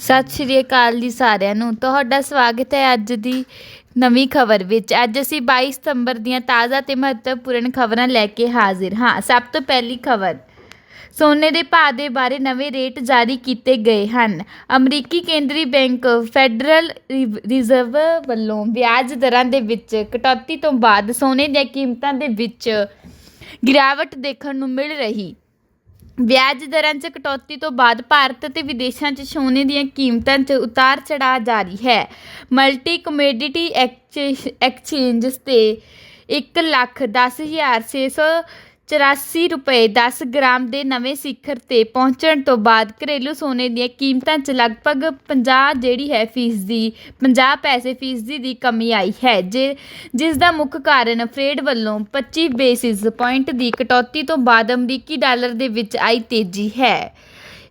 ਸਤਿ ਸ਼੍ਰੀ ਅਕਾਲ ਜੀ ਸਾਰਿਆਂ ਨੂੰ। ਤੁਹਾਡਾ ਸਵਾਗਤ ਹੈ ਅੱਜ ਦੀ ਨਵੀਂ ਖਬਰ ਵਿੱਚ। ਅੱਜ ਅਸੀਂ 22 ਸਤੰਬਰ ਦੀਆਂ ਤਾਜ਼ਾ ਤੇ ਮਹੱਤਵਪੂਰਨ ਖਬਰਾਂ ਲੈ ਕੇ ਹਾਜ਼ਰ ਹਾਂ। ਸਭ ਤੋਂ ਪਹਿਲੀ ਖਬਰ, ਸੋਨੇ ਦੇ ਭਾਅ ਦੇ ਬਾਰੇ ਨਵੇਂ ਰੇਟ ਜਾਰੀ ਕੀਤੇ ਗਏ ਹਨ। ਅਮਰੀਕੀ ਕੇਂਦਰੀ ਬੈਂਕ ਫੈਡਰਲ ਰਿਵ- ਰਿਜ਼ਰਵ ਵੱਲੋਂ ਵਿਆਜ ਦਰਾਂ ਦੇ ਵਿੱਚ ਕਟੌਤੀ ਤੋਂ ਬਾਅਦ ਸੋਨੇ ਦੀਆਂ ਕੀਮਤਾਂ ਦੇ ਵਿੱਚ ਗਿਰਾਵਟ ਦੇਖਣ ਨੂੰ ਮਿਲ ਰਹੀ। ਵਿਆਜ ਦਰਾਂ 'ਚ ਕਟੌਤੀ ਤੋਂ ਬਾਅਦ ਭਾਰਤ ਅਤੇ ਵਿਦੇਸ਼ਾਂ 'ਚ ਸੋਨੇ ਦੀਆਂ ਕੀਮਤਾਂ 'ਚ ਉਤਾਰ ਚੜਾਅ ਜਾਰੀ ਹੈ। ਮਲਟੀ ਕਮੋਡਿਟੀ ਐਕਸਚੇਂਜਸ ਤੇ ਇੱਕ ਲੱਖ ਦਸ ਹਜ਼ਾਰ ਛੇ ਸੌ ਚੁਰਾਸੀ ਰੁਪਏ 10 ਗ੍ਰਾਮ ਦੇ ਨਵੇਂ ਸਿਖਰ ਤੇ ਪਹੁੰਚਣ ਤੋਂ ਬਾਅਦ ਘਰੇਲੂ ਸੋਨੇ ਦੀਆਂ ਕੀਮਤਾਂ 'ਚ ਲਗਭਗ 50 ਜਿਹੜੀ ਹੈ ਫੀਸਦੀ 50 ਪੈਸੇ ਫੀਸਦੀ ਦੀ ਕਮੀ ਆਈ ਹੈ, ਜੇ, ਜਿਸ ਦਾ ਮੁੱਖ ਕਾਰਨ ਫਰੇਡ ਵੱਲੋਂ 25 ਬੇਸਿਸ ਪੁਆਇੰਟ ਦੀ ਕਟੌਤੀ ਤੋਂ ਬਾਅਦ ਅਮਰੀਕੀ ਡਾਲਰ ਦੇ ਵਿੱਚ ਆਈ ਤੇਜ਼ੀ ਹੈ।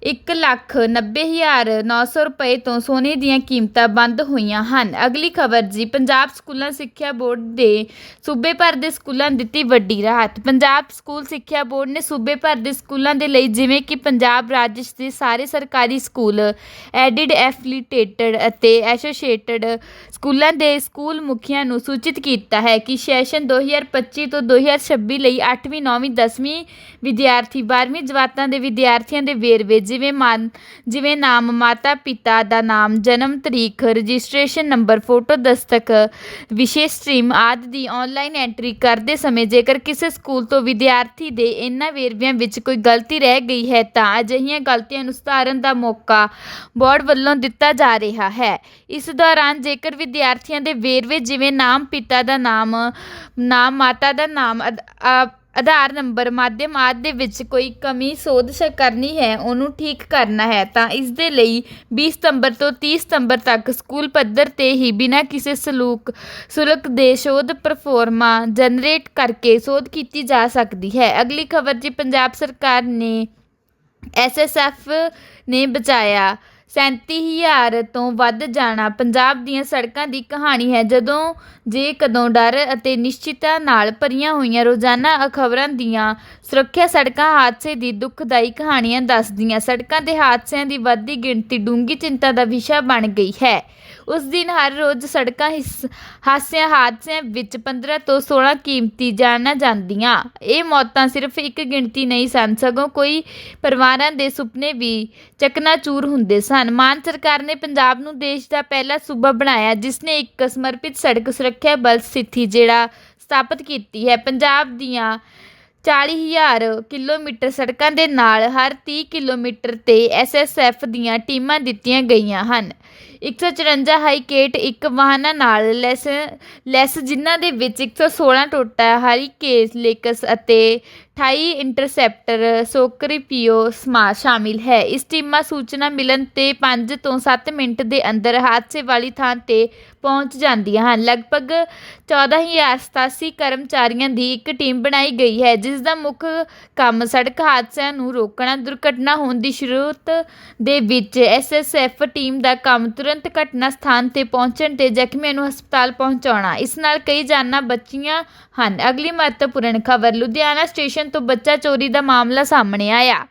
ਇੱਕ ਲੱਖ ਨੱਬੇ ਹਜ਼ਾਰ ਨੌ ਸੌ ਰੁਪਏ ਤੋਂ ਸੋਨੇ ਦੀਆਂ ਕੀਮਤਾਂ ਬੰਦ ਹੋਈਆਂ ਹਨ। ਅਗਲੀ ਖਬਰ ਜੀ, ਪੰਜਾਬ ਸਕੂਲਾਂ ਸਿੱਖਿਆ ਬੋਰਡ ਦੇ ਸੂਬੇ ਭਰ ਦੇ ਸਕੂਲਾਂ ਦਿੱਤੀ ਵੱਡੀ ਰਾਹਤ। ਪੰਜਾਬ ਸਕੂਲ ਸਿੱਖਿਆ ਬੋਰਡ ਨੇ ਸੂਬੇ ਭਰ ਦੇ ਸਕੂਲਾਂ ਦੇ ਲਈ ਜਿਵੇਂ ਕਿ ਪੰਜਾਬ ਰਾਜ ਦੇ ਸਾਰੇ ਸਰਕਾਰੀ ਸਕੂਲ, ਐਡਿਡ ਐਫਲੀਟੇਟਡ ਅਤੇ ਐਸੋਸੀਏਟਡ ਸਕੂਲਾਂ ਦੇ ਸਕੂਲ ਮੁਖੀਆਂ ਨੂੰ ਸੂਚਿਤ ਕੀਤਾ ਹੈ ਕਿ ਸੈਸ਼ਨ 2025 ਤੋਂ 2026 ਲਈ 8ਵੀਂ 9ਵੀਂ 10ਵੀਂ ਵਿਦਿਆਰਥੀ 12ਵੀਂ ਜਮਾਤਾਂ ਦੇ ਵਿਦਿਆਰਥੀਆਂ ਦੇ ਵੇਰਵੇ ਜਿਵੇਂ ਮਾਨ, ਜਿਵੇਂ ਨਾਮ ਮਾਤਾ ਪਿਤਾ ਦਾ ਨਾਮ, ਜਨਮ ਤਰੀਕ, ਰਜਿਸਟਰੇਸ਼ਨ ਨੰਬਰ, ਫੋਟੋ ਦਸਤਕ ਵਿਸ਼ੇ ਸਟ੍ਰੀਮ ਆਦਿ ਦੀ ਔਨਲਾਈਨ ਐਂਟਰੀ ਕਰਦੇ ਸਮੇਂ ਜੇਕਰ ਕਿਸੇ ਸਕੂਲ ਤੋਂ ਵਿਦਿਆਰਥੀ ਦੇ ਇਹਨਾਂ ਵੇਰਵਿਆਂ ਵਿੱਚ ਕੋਈ ਗਲਤੀ ਰਹਿ ਗਈ ਹੈ ਤਾਂ ਅਜਿਹੀਆਂ ਗਲਤੀਆਂ ਨੂੰ ਸੁਧਾਰਨ ਦਾ ਮੌਕਾ ਬੋਰਡ ਵੱਲੋਂ ਦਿੱਤਾ ਜਾ ਰਿਹਾ ਹੈ। ਇਸ ਦੌਰਾਨ ਜੇਕਰ ਵਿਦਿਆਰਥੀਆਂ ਦੇ ਵੇਰਵੇ ਜਿਵੇਂ ਨਾਮ ਪਿਤਾ ਦਾ ਨਾਮ ਨਾਮ ਮਾਤਾ ਦਾ ਨਾਮ, ਅਦ- ਆਧਾਰ ਨੰਬਰ ਮਾਧਿਅਮ ਆਦਿ ਦੇ ਵਿੱਚ ਕੋਈ ਕਮੀ ਸੋਧ ਸ ਕਰਨੀ ਹੈ, ਉਹਨੂੰ ਠੀਕ ਕਰਨਾ ਹੈ, ਤਾਂ ਇਸ ਦੇ ਲਈ 20 ਸਤੰਬਰ ਤੋਂ 30 ਸਤੰਬਰ ਤੱਕ ਸਕੂਲ ਪੱਧਰ ਤੇ ਹੀ ਬਿਨਾਂ ਕਿਸੇ ਸਲੂਕ, ਸੁਲਕ ਦੇ ਸ਼ੋਧ ਪਰਫੋਰਮਾ ਜਨਰੇਟ ਕਰਕੇ ਸੋਧ ਕੀਤੀ ਜਾ ਸਕਦੀ ਹੈ। ਅਗਲੀ ਖਬਰ ਜੀ, ਪੰਜਾਬ ਸਰਕਾਰ ਨੇ ਐਸਐਸਐਫ ਨੇ ਬਚਾਇਆ ਸੈਂਤੀ ਹਜ਼ਾਰ ਤੋਂ ਵੱਧ ਜਾਣਾ ਪੰਜਾਬ ਦੀਆਂ ਸੜਕਾਂ ਦੀ ਕਹਾਣੀ ਹੈ। ਜਦੋਂ ਜੇ ਕਦੋਂ ਡਰ ਅਤੇ ਨਿਸ਼ਚਿਤਤਾ ਨਾਲ ਭਰੀਆਂ ਹੋਈਆਂ ਰੋਜ਼ਾਨਾ ਖਬਰਾਂ ਦੀਆਂ ਸੁਰੱਖਿਆ ਸੜਕਾਂ ਹਾਦਸੇ ਦੀ ਦੁਖਦਾਈ ਕਹਾਣੀਆਂ ਦੱਸਦੀਆਂ, ਸੜਕਾਂ ਦੇ ਹਾਦਸਿਆਂ ਦੀ ਵੱਧਦੀ ਗਿਣਤੀ ਡੂੰਘੀ ਚਿੰਤਾ ਦਾ ਵਿਸ਼ਾ ਬਣ ਗਈ ਹੈ। ਉਸ ਦਿਨ ਹਰ ਰੋਜ਼ ਸੜਕਾਂ ਹਿੱਸ- ਹਾਸਿਆਂ ਹਾਦਸਿਆਂ ਵਿੱਚ 15 ਤੋਂ 16 ਕੀਮਤੀ ਜਾਨਾਂ ਜਾਂਦੀਆਂ। ਇਹ ਮੌਤਾਂ ਸਿਰਫ ਇੱਕ ਗਿਣਤੀ ਨਹੀਂ ਸਨ, ਸਗੋਂ ਕੋਈ ਪਰਿਵਾਰਾਂ ਦੇ ਸੁਪਨੇ ਵੀ ਚਕਨਾਚੂਰ ਹੁੰਦੇ ਸਨ। ਮਾਨ ਸਰਕਾਰ ਨੇ ਪੰਜਾਬ ਨੂੰ ਦੇਸ਼ ਦਾ ਪਹਿਲਾ ਸੂਬਾ ਬਣਾਇਆ, ਜਿਸ ਨੇ ਇੱਕ ਸਮਰਪਿਤ ਸੜਕ ਸੁਰੱਖਿਆ ਬਲ ਸਥਿਤੀ ਜਿਹੜਾ ਸਥਾਪਿਤ ਕੀਤੀ ਹੈ। ਪੰਜਾਬ ਦੀਆਂ 40000 ਕਿਲੋਮੀਟਰ ਸੜਕਾਂ ਦੇ ਨਾਲ ਹਰ 30 ਕਿਲੋਮੀਟਰ ਤੇ ਐਸਐਸਐਫ ਦੀਆਂ ਟੀਮਾਂ ਦਿੱਤੀਆਂ ਗਈਆਂ ਹਨ। 154 ਹਾਈਕੇਟ ਇੱਕ ਵਾਹਨਾਂ ਨਾਲ ਲੈਸ ਲੈਸ ਜਿਨ੍ਹਾਂ ਦੇ ਵਿੱਚ 116 ਟੋਟਾ ਹਾਰੀਕੇਸ, ਲੇਕਸ ਅਤੇ 28 ਇੰਟਰਸੈਪਟਰ ਸੋਕਰੀਪੀਓ ਸਮਾ ਸ਼ਾਮਿਲ ਹੈ। ਇਸ ਟੀਮਾਂ ਸੂਚਨਾ ਮਿਲਣ ਤੇ 5 ਤੋਂ 7 ਮਿੰਟ ਦੇ ਅੰਦਰ ਹਾਦਸੇ ਵਾਲੀ ਥਾਂ ਤੇ ਪਹੁੰਚ ਜਾਂਦੀਆਂ ਹਨ। ਲਗਭਗ 14087 ਕਰਮਚਾਰੀਆਂ ਦੀ ਇੱਕ ਟੀਮ ਬਣਾਈ ਗਈ ਹੈ, ਜਿਸ ਦਾ ਮੁੱਖ ਕੰਮ ਸੜਕ ਹਾਦਸਿਆਂ ਨੂੰ ਰੋਕਣਾ। ਦੁਰਘਟਨਾ ਹੋਣ ਦੀ ਸ਼ੁਰੂਤ ਦੇ ਵਿੱਚ ਐਸਐਸਐਫ ਟੀਮ ਦਾ ਕੰਮ ਤੁਰੰਤ ਘਟਨਾ ਸਥਾਨ ਤੇ ਪਹੁੰਚਣ ਤੇ ਜ਼ਖਮੀਆਂ ਨੂੰ ਹਸਪਤਾਲ ਪਹੁੰਚਾਉਣਾ। ਇਸ ਨਾਲ ਕਈ ਜਾਨਾਂ ਬਚੀਆਂ ਹਨ। ਅਗਲੀ ਮਹੱਤਵਪੂਰਨ ਖਬਰ, ਲੁਧਿਆਣਾ ਸਟੇਸ਼ਨ ਤੋਂ ਬੱਚਾ ਚੋਰੀ ਦਾ ਮਾਮਲਾ ਸਾਹਮਣੇ ਆਇਆ।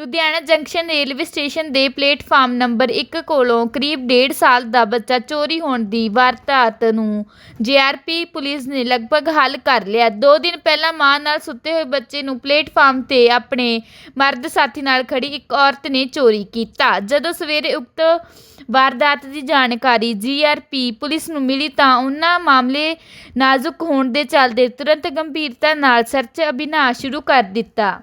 ਲੁਧਿਆਣਾ ਜੰਕਸ਼ਨ ਰੇਲਵੇ ਸਟੇਸ਼ਨ ਦੇ ਪਲੇਟਫਾਰਮ ਨੰਬਰ 1 ਕੋਲੋਂ ਕਰੀਬ ਡੇਢ ਸਾਲ ਦਾ ਬੱਚਾ ਚੋਰੀ ਹੋਣ ਦੀ ਵਾਰਦਾਤ ਨੂੰ ਜੀਆਰਪੀ ਪੁਲਿਸ ਨੇ ਲਗਭਗ ਹੱਲ ਕਰ ਲਿਆ। ਦੋ ਦਿਨ ਪਹਿਲਾਂ ਮਾਂ ਨਾਲ ਸੁੱਤੇ ਹੋਏ ਬੱਚੇ ਨੂੰ ਪਲੇਟਫਾਰਮ ਤੇ ਆਪਣੇ ਮਰਦ ਸਾਥੀ ਨਾਲ ਖੜੀ ਇੱਕ ਔਰਤ ਨੇ ਚੋਰੀ ਕੀਤਾ। ਜਦੋਂ ਸਵੇਰੇ ਉਕਤ ਵਾਰਦਾਤ ਦੀ ਜਾਣਕਾਰੀ ਜੀਆਰਪੀ ਪੁਲਿਸ ਨੂੰ ਮਿਲੀ ਤਾਂ ਉਹਨਾਂ ਮਾਮਲੇ ਨਾਜ਼ੁਕ ਹੋਣ ਦੇ ਚੱਲਦੇ ਤੁਰੰਤ ਗੰਭੀਰਤਾ ਨਾਲ ਸਰਚ ਅਭਿਨਾਸ਼ ਸ਼ੁਰੂ ਕਰ ਦਿੱਤਾ।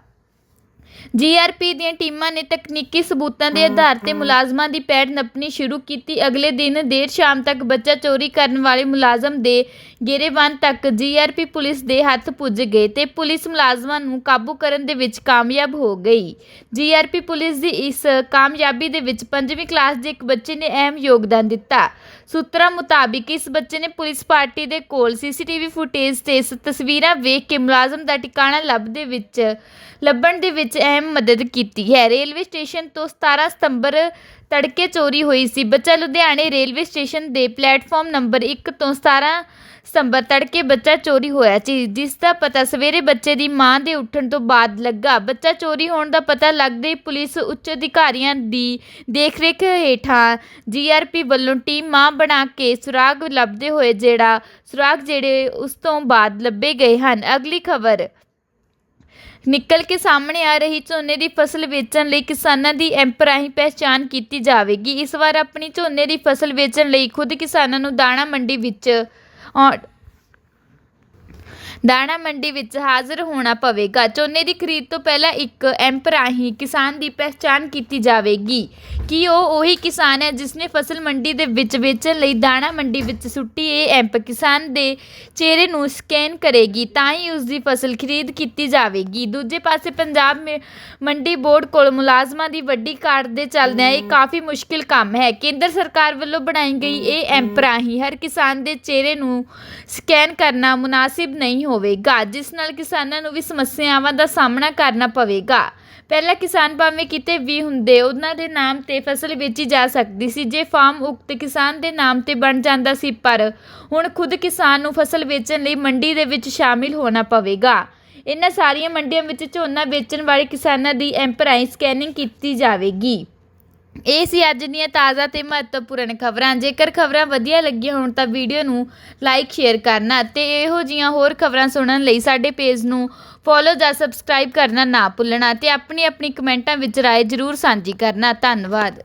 ਜੀਆਰਪੀ ਦੀਆਂ ਟੀਮਾਂ ਨੇ ਤਕਨੀਕੀ ਸਬੂਤਾਂ ਦੇ ਆਧਾਰ ਤੇ ਮੁਲਾਜ਼ਮਾਂ ਦੀ ਪੈੜ ਨੱਪਣੀ ਸ਼ੁਰੂ ਕੀਤੀ। ਅਗਲੇ ਦਿਨ ਦੇਰ ਸ਼ਾਮ ਤੱਕ ਬੱਚਾ ਚੋਰੀ ਕਰਨ ਵਾਲੇ ਮੁਲਾਜ਼ਮ ਦੇ ਗੇਰੇਬੰਦ ਤੱਕ ਜੀਆਰਪੀ ਪੁਲਿਸ ਦੇ ਹੱਥ ਪੁੱਜ ਗਏ ਤੇ ਪੁਲਿਸ ਮੁਲਾਜ਼ਮਾਂ ਨੂੰ ਕਾਬੂ ਕਰਨ ਦੇ ਵਿੱਚ ਕਾਮਯਾਬ ਹੋ ਗਈ। ਜੀਆਰਪੀ ਪੁਲਿਸ ਦੀ ਇਸ ਕਾਮਯਾਬੀ ਦੇ ਵਿੱਚ ਪੰਜਵੀਂ ਕਲਾਸ ਦੇ ਇੱਕ ਬੱਚੇ ਨੇ ਅਹਿਮ ਯੋਗਦਾਨ ਦਿੱਤਾ। ਸੂਤਰਾਂ ਮੁਤਾਬਿਕ ਇਸ ਬੱਚੇ ਨੇ ਪੁਲਿਸ ਪਾਰਟੀ ਦੇ ਕੋਲ ਸੀਸੀਟੀਵੀ ਫੁਟੇਜ ਤੇ ਤਸਵੀਰਾਂ ਵੇਖ ਕੇ ਮੁਲਾਜ਼ਮ ਦਾ ਟਿਕਾਣਾ ਲੱਭਦੇ ਵਿੱਚ, ਲੱਭਣ ਦੇ ਵਿੱਚ ਵਿੱਚ ਅਹਿਮ ਮਦਦ ਕੀਤੀ ਹੈ। ਰੇਲਵੇ ਸਟੇਸ਼ਨ ਤੋਂ 17 ਸਤੰਬਰ ਤੜਕੇ ਚੋਰੀ ਹੋਈ ਸੀ। ਬੱਚਾ ਲੁਧਿਆਣੇ ਰੇਲਵੇ ਸਟੇਸ਼ਨ ਦੇ ਪਲੇਟਫਾਰਮ ਨੰਬਰ 1 ਤੋਂ 17 ਸਤੰਬਰ ਤੜਕੇ ਬੱਚਾ ਚੋਰੀ ਹੋਇਆ ਸੀ, ਜਿਸ ਦਾ ਪਤਾ ਸਵੇਰੇ ਬੱਚੇ ਦੀ ਮਾਂ ਦੇ ਉੱਠਣ ਤੋਂ ਬਾਅਦ ਲੱਗਾ। ਬੱਚਾ ਚੋਰੀ ਹੋਣ ਦਾ ਪਤਾ ਲੱਗਦੇ ਹੀ ਪੁਲਿਸ ਉੱਚ ਅਧਿਕਾਰੀਆਂ ਦੀ ਦੇਖਰੇਖ ਹੇਠਾਂ ਜੀਆਰਪੀ ਵੱਲੋਂ ਟੀਮ ਮਾਂ ਬਣਾ ਕੇ ਸੁਰਾਗ ਲੱਭਦੇ ਹੋਏ ਜਿਹੜਾ ਸੁਰਾਗ ਜਿਹੜੇ ਉਸ ਤੋਂ ਬਾਅਦ ਲੱਭੇ ਗਏ ਹਨ। ਅਗਲੀ ਖਬਰ ਨਿਕਲ ਕੇ ਸਾਹਮਣੇ ਆ ਰਹੀ ਝੋਨੇ ਦੀ ਫਸਲ ਵੇਚਣ ਲਈ ਕਿਸਾਨਾਂ ਦੀ ਐਂਪ ਰਾਹੀਂ ਪਹਿਚਾਣ ਕੀਤੀ ਜਾਵੇਗੀ। ਇਸ ਵਾਰ ਆਪਣੀ ਝੋਨੇ ਦੀ ਫਸਲ ਵੇਚਣ ਲਈ ਖੁਦ ਕਿਸਾਨਾਂ ਨੂੰ ਦਾਣਾ ਮੰਡੀ ਵਿੱਚ ਆਉ- ਦਾਣਾ ਮੰਡੀ ਵਿੱਚ ਹਾਜ਼ਰ ਹੋਣਾ ਪਵੇਗਾ। ਝੋਨੇ ਦੀ ਖਰੀਦ ਤੋਂ ਪਹਿਲਾਂ ਇੱਕ ਐਂਪ ਰਾਹੀਂ ਕਿਸਾਨ ਦੀ ਪਹਿਚਾਣ ਕੀਤੀ ਜਾਵੇਗੀ। ਕਿ ਉਹ ਉਹੀ ਕਿਸਾਨ ਹੈ ਜਿਸ ਨੇ ਫਸਲ ਮੰਡੀ ਦੇ ਵਿੱਚ ਵੇਚਣ ਲਈ ਦਾਣਾ ਮੰਡੀ ਵਿੱਚ ਸੁੱਟੀ ਇਹ ਐਂਪ ਕਿਸਾਨ ਦੇ ਚਿਹਰੇ ਨੂੰ ਸਕੈਨ ਕਰੇਗੀ ਤਾਂ ਹੀ ਉਸ ਦੀ ਫਸਲ ਖਰੀਦ ਕੀਤੀ ਜਾਵੇਗੀ। ਦੂਜੇ ਪਾਸੇ ਪੰਜਾਬ ਮੇ- ਮੰਡੀ ਬੋਰਡ ਕੋਲ ਮੁਲਾਜ਼ਮਾਂ ਦੀ ਵੱਡੀ ਕਾਟ ਦੇ ਚੱਲਦਿਆਂ ਇਹ ਕਾਫੀ ਮੁਸ਼ਕਿਲ ਕੰਮ ਹੈ। ਕੇਂਦਰ ਸਰਕਾਰ ਵੱਲੋਂ ਬਣਾਈ ਗਈ ਇਹ ਐਂਪ ਰਾਹੀਂ ਹਰ ਕਿਸਾਨ ਦੇ ਚਿਹਰੇ ਨੂੰ ਸਕੈਨ ਕਰਨਾ ਮੁਨਾਸਿਬ ਨਹੀਂ ਹੋਵੇਗਾ, ਜਿਸ ਨਾਲ ਕਿਸਾਨਾਂ ਨੂੰ ਵੀ ਸਮੱਸਿਆਵਾਂ ਦਾ ਸਾਹਮਣਾ ਕਰਨਾ ਪਵੇਗਾ। ਪਹਿਲਾਂ ਕਿਸਾਨ ਭਾਵੇਂ ਕਿਤੇ ਵੀ ਹੁੰਦੇ, ਉਹਨਾਂ ਦੇ ਨਾਮ ਤੇ ਫਸਲ ਵੇਚੀ ਜਾ ਸਕਦੀ ਸੀ, ਜੇ ਫਾਰਮ ਉਕਤ ਕਿਸਾਨ ਦੇ ਨਾਮ ਤੇ ਬਣ ਜਾਂਦਾ ਸੀ, ਪਰ ਹੁਣ ਖੁਦ ਕਿਸਾਨ ਨੂੰ ਫਸਲ ਵੇਚਣ ਲਈ ਮੰਡੀ ਦੇ ਵਿੱਚ ਸ਼ਾਮਿਲ ਹੋਣਾ ਪਵੇਗਾ। ਇਹਨਾਂ ਸਾਰੀਆਂ ਮੰਡੀਆਂ ਵਿੱਚ ਝੋਨਾ ਵੇਚਣ ਵਾਲੇ ਕਿਸਾਨਾਂ ਦੀ ਐਂਪ ਸਕੈਨਿੰਗ ਕੀਤੀ ਜਾਵੇਗੀ। ਇਹ ਸੀ ਅੱਜ ਦੀਆਂ ਤਾਜ਼ਾ ਤੇ ਮਹੱਤਵਪੂਰਨ ਖਬਰਾਂ। ਜੇਕਰ ਖਬਰਾਂ ਵਧੀਆ ਲੱਗੀਆਂ ਹੋਣ ਤਾਂ ਵੀਡੀਓ ਨੂੰ ਲਾਈਕ, ਸ਼ੇਅਰ ਕਰਨਾ ਅਤੇ ਇਹੋ ਜੀਆਂ ਹੋਰ ਖਬਰਾਂ ਸੁਣਨ ਲਈ ਸਾਡੇ ਪੇਜ ਨੂੰ ਫੋਲੋ ਜਾਂ ਸਬਸਕ੍ਰਾਈਬ ਕਰਨਾ ਨਾ ਭੁੱਲਣਾ ਤੇ ਆਪਣੀ ਆਪਣੀ ਕਮੈਂਟਾਂ ਵਿੱਚ ਰਾਏ ਜ਼ਰੂਰ ਸਾਂਝੀ ਕਰਨਾ। ਧੰਨਵਾਦ।